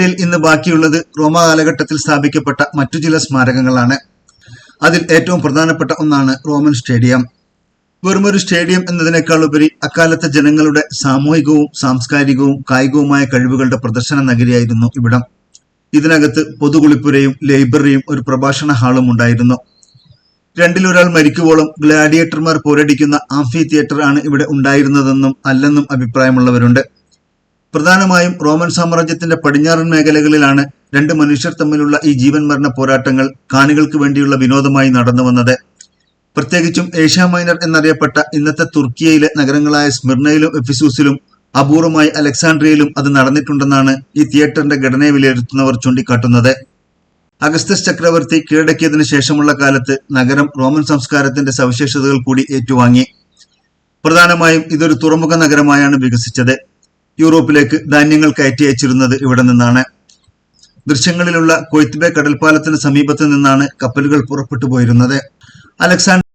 അലക്സാണ്ട്രിയയിൽ ഇന്ന് ബാക്കിയുള്ളത് റോമ കാലഘട്ടത്തിൽ സ്ഥാപിക്കപ്പെട്ട മറ്റു ചില സ്മാരകങ്ങളാണ്. അതിൽ ഏറ്റവും പ്രധാനപ്പെട്ട ഒന്നാണ് റോമൻ സ്റ്റേഡിയം. വെറുമൊരു സ്റ്റേഡിയം എന്നതിനേക്കാൾ ഉപരി അക്കാലത്തെ ജനങ്ങളുടെ സാമൂഹികവും സാംസ്കാരികവും കായികവുമായ കഴിവുകളുടെ പ്രദർശന നഗരിയായിരുന്നു ഇവിടം. ഇതിനകത്ത് പൊതുകുളിപ്പുരയും ലൈബ്രറിയും ഒരു പ്രഭാഷണ ഹാളും ഉണ്ടായിരുന്നു. രണ്ടിലൊരാൾ മരിക്കുവോളം ഗ്ലാഡിയേറ്റർമാർ പോരടിക്കുന്ന ആംഫി തിയേറ്റർ ആണ് ഇവിടെ ഉണ്ടായിരുന്നതെന്നും അല്ലെന്നും അഭിപ്രായമുള്ളവരുണ്ട്. പ്രധാനമായും റോമൻ സാമ്രാജ്യത്തിന്റെ പടിഞ്ഞാറൻ മേഖലകളിലാണ് രണ്ട് മനുഷ്യർ തമ്മിലുള്ള ഈ ജീവൻ മരണ പോരാട്ടങ്ങൾ കാണികൾക്ക് വേണ്ടിയുള്ള വിനോദമായി നടന്നു വന്നത്. പ്രത്യേകിച്ചും ഏഷ്യ മൈനർ എന്നറിയപ്പെട്ട ഇന്നത്തെ തുർക്കിയയിലെ നഗരങ്ങളായ സ്മിർണയിലും എഫിസൂസിലും അപൂർവമായി അലക്സാണ്ട്രിയയിലും അത് നടന്നിട്ടുണ്ടെന്നാണ് ഈ തിയേറ്ററിന്റെ ഘടനയെ വിലയിരുത്തുന്നവർ ചൂണ്ടിക്കാട്ടുന്നത്. അഗസ്തസ് ചക്രവർത്തി കീഴടക്കിയതിനു ശേഷമുള്ള കാലത്ത് നഗരം റോമൻ സംസ്കാരത്തിന്റെ സവിശേഷതകൾ കൂടി ഏറ്റുവാങ്ങി. പ്രധാനമായും ഇതൊരു തുറമുഖ നഗരമായാണ് വികസിച്ചത്. യൂറോപ്പിലേക്ക് ധാന്യങ്ങൾ കയറ്റി അയച്ചിരുന്നത് ഇവിടെ നിന്നാണ്. ദൃശ്യങ്ങളിലുള്ള കൊയ്ത്ബേ കടൽപ്പാലത്തിന് സമീപത്ത് നിന്നാണ് കപ്പലുകൾ പുറപ്പെട്ടു പോയിരുന്നത്. അലക്സാണ്ടർ